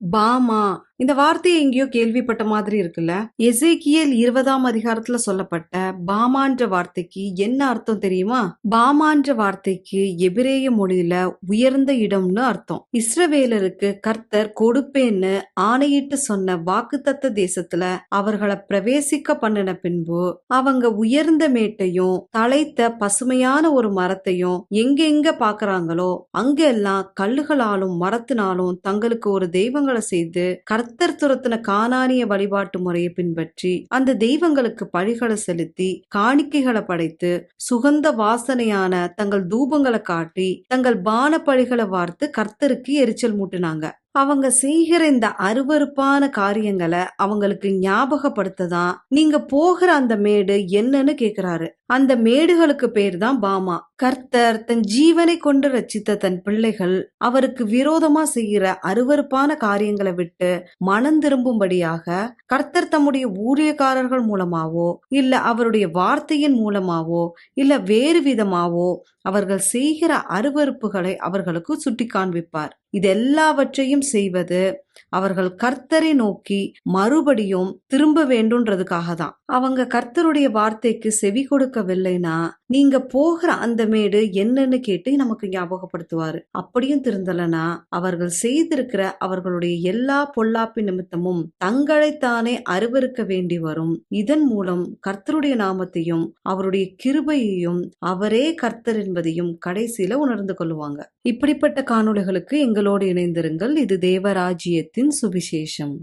பாமா இந்த வார்த்தையை எங்கேயோ கேள்விப்பட்ட மாதிரி இருக்குல்ல? எசேக்கியல் இருபதாம் அதிகாரத்துல சொல்லப்பட்ட பாமான்ற வார்த்தைக்கு என்ன அர்த்தம் தெரியுமா? பாமான்ற வார்த்தைக்கு எபிரேய மொழியில உயர்ந்த இடம்னு அர்த்தம். இஸ்ரவேலருக்கு கர்த்தர் கொடுப்பேன்னு ஆணையிட்டு சொன்ன வாக்குத்தத்த தேசத்துல அவர்களை பிரவேசிக்க பண்ணின பின்பு அவங்க உயர்ந்த மேட்டையும் தழைத்த பசுமையான ஒரு மரத்தையும் எங்கெங்க பாக்குறாங்களோ அங்கெல்லாம் கல்லுகளாலும் மரத்தினாலும் தங்களுக்கு ஒரு தெய்வங்களை செய்து கர்த்த கர்த்தர் துரத்தின காணானிய வழிபாட்டு முறையை பின்பற்றி அந்த தெய்வங்களுக்கு பழிகளை செலுத்தி காணிக்கைகளை படைத்து சுகந்த வாசனையான தங்கள் தூபங்களை காட்டி தங்கள் பான பழிகளை வார்த்து கர்த்தருக்கு எரிச்சல் மூட்டினாங்க. அவங்க செய்கிற இந்த அருவருப்பான காரியங்களை அவங்களுக்கு ஞாபகப்படுத்ததான் நீங்க போகிற அந்த மேடு என்னன்னு கேக்குறாரு. அந்த மேடுகளுக்கு பேர் தான் பாமா. கர்த்தர் தன் ஜீவனை கொண்டு ரச்சித்த தன் பிள்ளைகள் அவருக்கு விரோதமா செய்கிற அருவருப்பான காரியங்களை விட்டு மனம் திரும்பும்படியாக கர்த்தர் தம்முடைய ஊழியக்காரர்கள் மூலமாவோ இல்ல அவருடைய வார்த்தையின் மூலமாவோ இல்ல வேறு விதமாவோ அவர்கள் செய்கிற அருவருப்புகளை அவர்களுக்கு சுட்டி காண்பிப்பார் இதெல்லாவற்றையும் செய்வது அவர்கள் கர்த்தரை நோக்கி மறுபடியும் திரும்ப வேண்டும்ன்றதுக்காக தான் அவங்க கர்த்தருடைய வார்த்தைக்கு செவி கொடுக்கவில்லைனா நீங்க போகிற அந்த மேடு என்னன்னு கேட்டு நமக்கு ஞாபகப்படுத்துவாரு. அப்படியும் திருந்தலனா அவர்கள் செய்திருக்கிற அவர்களுடைய எல்லா பொல்லாப்பு நிமித்தமும் தங்களைத்தானே அருவருக்க வேண்டி வரும். இதன் மூலம் கர்த்தருடைய நாமத்தையும் அவருடைய கிருபையையும் அவரே கர்த்தர் என்பதையும் கடைசியில உணர்ந்து கொள்வாங்க இப்படிப்பட்ட காணொளிகளுக்கு எங்களோடு இணைந்திருங்கள். இது தேவராஜ்யத்தின் சுவிசேஷம்